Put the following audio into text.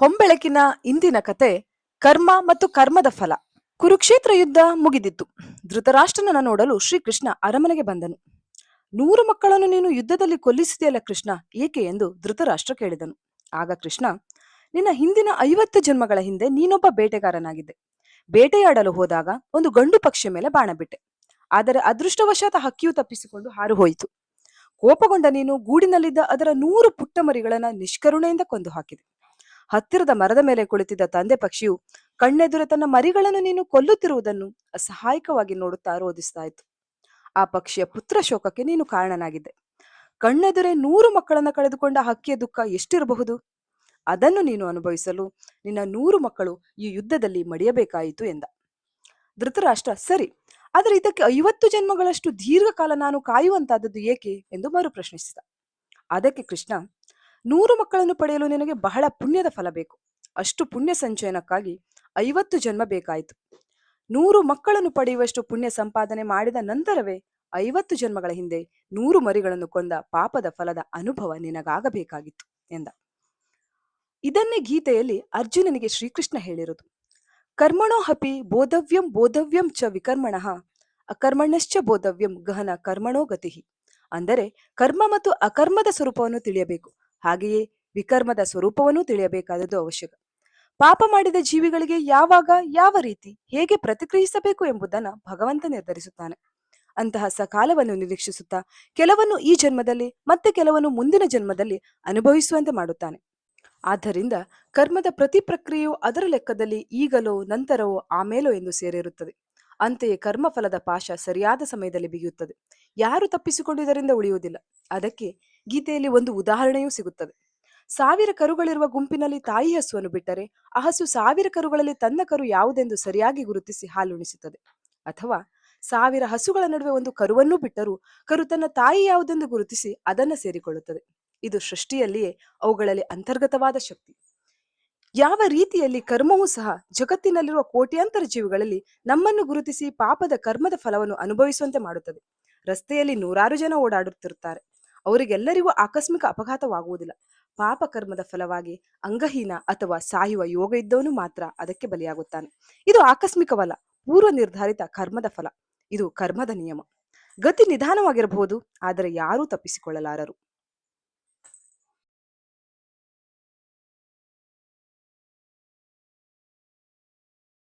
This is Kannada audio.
ಹೊಂಬೆಳಕಿನ ಇಂದಿನ ಕತೆ ಕರ್ಮ ಮತ್ತು ಕರ್ಮದ ಫಲ. ಕುರುಕ್ಷೇತ್ರ ಯುದ್ಧ ಮುಗಿದಿತ್ತು. ಧೃತರಾಷ್ಟ್ರನನ್ನ ನೋಡಲು ಶ್ರೀಕೃಷ್ಣ ಅರಮನೆಗೆ ಬಂದನು. ನೂರು ಮಕ್ಕಳನ್ನು ನೀನು ಯುದ್ಧದಲ್ಲಿ ಕೊಲ್ಲಿಸಿದೆಯಲ್ಲ ಕೃಷ್ಣ, ಏಕೆ ಎಂದು ಧೃತರಾಷ್ಟ್ರ ಕೇಳಿದನು. ಆಗ ಕೃಷ್ಣ, ನಿನ್ನ ಹಿಂದಿನ ಐವತ್ತು ಜನ್ಮಗಳ ಹಿಂದೆ ನೀನೊಬ್ಬ ಬೇಟೆಗಾರನಾಗಿದ್ದೆ. ಬೇಟೆಯಾಡಲು ಹೋದಾಗ ಒಂದು ಗಂಡು ಪಕ್ಷಿಯ ಮೇಲೆ ಬಾಣ ಬಿಟ್ಟೆ ಆದರೆ ಅದೃಷ್ಟವಶಾತ ಹಕ್ಕಿಯು ತಪ್ಪಿಸಿಕೊಂಡು ಹಾರು ಹೋಯಿತು. ಕೋಪಗೊಂಡ ನೀನು ಗೂಡಿನಲ್ಲಿದ್ದ ಅದರ ನೂರು ಪುಟ್ಟ ಮರಿಗಳನ್ನ ನಿಷ್ಕರುಣೆಯಿಂದ ಕೊಂದು ಹಾಕಿದೆ. ಹತ್ತಿರದ ಮರದ ಮೇಲೆ ಕುಳಿತಿದ್ದ ತಂದೆ ಪಕ್ಷಿಯು, ಕಣ್ಣೆದುರೆ ತನ್ನ ಮರಿಗಳನ್ನು ನೀನು ಕೊಲ್ಲುತ್ತಿರುವುದನ್ನು ಅಸಹಾಯಕವಾಗಿ ನೋಡುತ್ತಾ ರೋಧಿಸ್ತಾ ಇತ್ತು. ಆ ಪಕ್ಷಿಯ ಪುತ್ರ ಶೋಕಕ್ಕೆ ನೀನು ಕಾರಣನಾಗಿದ್ದೆ. ಕಣ್ಣೆದುರೇ ನೂರು ಮಕ್ಕಳನ್ನು ಕಳೆದುಕೊಂಡ ಹಕ್ಕಿಯ ದುಃಖ ಎಷ್ಟಿರಬಹುದು? ಅದನ್ನು ನೀನು ಅನುಭವಿಸಲು ನಿನ್ನ ನೂರು ಮಕ್ಕಳು ಈ ಯುದ್ಧದಲ್ಲಿ ಮಡಿಯಬೇಕಾಯಿತು ಎಂದ. ಧೃತರಾಷ್ಟ್ರ, ಸರಿ, ಆದರೆ ಇದಕ್ಕೆ ಐವತ್ತು ಜನ್ಮಗಳಷ್ಟು ದೀರ್ಘಕಾಲ ನಾನು ಕಾಯುವಂತಾದದ್ದು ಏಕೆ? ಎಂದು ಮರು ಪ್ರಶ್ನಿಸಿದ ಅದಕ್ಕೆ ಕೃಷ್ಣ ನೂರು ಮಕ್ಕಳನ್ನು ಪಡೆಯಲು ನಿನಗೆ ಬಹಳ ಪುಣ್ಯದ ಫಲ ಬೇಕು. ಅಷ್ಟು ಪುಣ್ಯ ಸಂಚಯನಕ್ಕಾಗಿ ಐವತ್ತು ಜನ್ಮ ಬೇಕಾಯಿತು. ನೂರು ಮಕ್ಕಳನ್ನು ಪಡೆಯುವಷ್ಟು ಪುಣ್ಯ ಸಂಪಾದನೆ ಮಾಡಿದ ನಂತರವೇ ಐವತ್ತು ಜನ್ಮಗಳ ಹಿಂದೆ ನೂರು ಮರಿಗಳನ್ನು ಕೊಂದ ಪಾಪದ ಫಲದ ಅನುಭವ ನಿನಗಾಗಬೇಕಾಗಿತ್ತು ಎಂದ. ಇದನ್ನೇ ಗೀತೆಯಲ್ಲಿ ಅರ್ಜುನನಿಗೆ ಶ್ರೀಕೃಷ್ಣ ಹೇಳಿರುವುದು ಕರ್ಮಣೋ ಹಪಿ ಬೋಧವ್ಯಂ ಬೋಧವ್ಯಂ ಚ ವಿಕರ್ಮಣಃ ಅಕರ್ಮಣಶ್ಚ ಬೋಧವ್ಯಂ ಗಹನ ಕರ್ಮಣೋ ಗತಿ. ಅಂದರೆ ಕರ್ಮ ಮತ್ತು ಅಕರ್ಮದ ಸ್ವರೂಪವನ್ನು ತಿಳಿಯಬೇಕು. ಹಾಗೆಯೇ ವಿಕರ್ಮದ ಸ್ವರೂಪವನ್ನು ತಿಳಿಯಬೇಕಾದದ್ದು ಅವಶ್ಯಕ. ಪಾಪ ಮಾಡಿದ ಜೀವಿಗಳಿಗೆ ಯಾವಾಗ, ಯಾವ ರೀತಿ, ಹೇಗೆ ಪ್ರತಿಕ್ರಿಯಿಸಬೇಕು ಎಂಬುದನ್ನು ಭಗವಂತ ನಿರ್ಧರಿಸುತ್ತಾನೆ. ಅಂತಹ ಸಕಾಲವನ್ನು ನಿರೀಕ್ಷಿಸುತ್ತಾ ಕೆಲವನ್ನು ಈ ಜನ್ಮದಲ್ಲಿ ಮತ್ತೆ ಕೆಲವನ್ನು ಮುಂದಿನ ಜನ್ಮದಲ್ಲಿ ಅನುಭವಿಸುವಂತೆ ಮಾಡುತ್ತಾನೆ. ಆದ್ದರಿಂದ ಕರ್ಮದ ಪ್ರತಿ ಪ್ರಕ್ರಿಯೆಯು ಅದರ ಲೆಕ್ಕದಲ್ಲಿ ಈಗಲೋ, ನಂತರವೋ, ಆಮೇಲೋ ಎಂದು ಸೇರಿರುತ್ತದೆ. ಅಂತೆಯೇ ಕರ್ಮಫಲದ ಪಾಶ ಸರಿಯಾದ ಸಮಯದಲ್ಲಿ ಬಿಗಿಯುತ್ತದೆ. ಯಾರು ತಪ್ಪಿಸಿಕೊಂಡು ಇದರಿಂದ ಉಳಿಯುವುದಿಲ್ಲ. ಅದಕ್ಕೆ ಗೀತೆಯಲ್ಲಿ ಒಂದು ಉದಾಹರಣೆಯೂ ಸಿಗುತ್ತದೆ. ಸಾವಿರ ಕರುಗಳಿರುವ ಗುಂಪಿನಲ್ಲಿ ತಾಯಿ ಹಸುವನ್ನು ಬಿಟ್ಟರೆ ಆ ಹಸು ಸಾವಿರ ಕರುಗಳಲ್ಲಿ ತನ್ನ ಕರು ಯಾವುದೆಂದು ಸರಿಯಾಗಿ ಗುರುತಿಸಿ ಹಾಲುಣಿಸುತ್ತದೆ. ಅಥವಾ ಸಾವಿರ ಹಸುಗಳ ನಡುವೆ ಒಂದು ಕರುವನ್ನೂ ಬಿಟ್ಟರೂ ಕರು ತನ್ನ ತಾಯಿ ಯಾವುದೆಂದು ಗುರುತಿಸಿ ಅದನ್ನು ಸೇರಿಕೊಳ್ಳುತ್ತದೆ. ಇದು ಸೃಷ್ಟಿಯಲ್ಲಿಯೇ ಅವುಗಳಲ್ಲಿ ಅಂತರ್ಗತವಾದ ಶಕ್ತಿ. ಯಾವ ರೀತಿಯಲ್ಲಿ ಕರ್ಮವೂ ಸಹ ಜಗತ್ತಿನಲ್ಲಿರುವ ಕೋಟ್ಯಾಂತರ ಜೀವಿಗಳಲ್ಲಿ ನಮ್ಮನ್ನು ಗುರುತಿಸಿ ಪಾಪದ ಕರ್ಮದ ಫಲವನ್ನು ಅನುಭವಿಸುವಂತೆ ಮಾಡುತ್ತದೆ. ರಸ್ತೆಯಲ್ಲಿ ನೂರಾರು ಜನ ಓಡಾಡುತ್ತಿರುತ್ತಾರೆ. ಅವರಿಗೆಲ್ಲರಿಗೂ ಆಕಸ್ಮಿಕ ಅಪಘಾತವಾಗುವುದಿಲ್ಲ. ಪಾಪ ಕರ್ಮದ ಫಲವಾಗಿ ಅಂಗಹೀನ ಅಥವಾ ಸಾಯುವ ಯೋಗ ಇದ್ದವನು ಮಾತ್ರ ಅದಕ್ಕೆ ಬಲಿಯಾಗುತ್ತಾನೆ. ಇದು ಆಕಸ್ಮಿಕವಲ್ಲ, ಪೂರ್ವ ನಿರ್ಧಾರಿತ ಕರ್ಮದ ಫಲ. ಇದು ಕರ್ಮದ ನಿಯಮ. ಗತಿ ನಿಧಾನವಾಗಿರಬಹುದು, ಆದರೆ ಯಾರೂ ತಪ್ಪಿಸಿಕೊಳ್ಳಲಾರರು.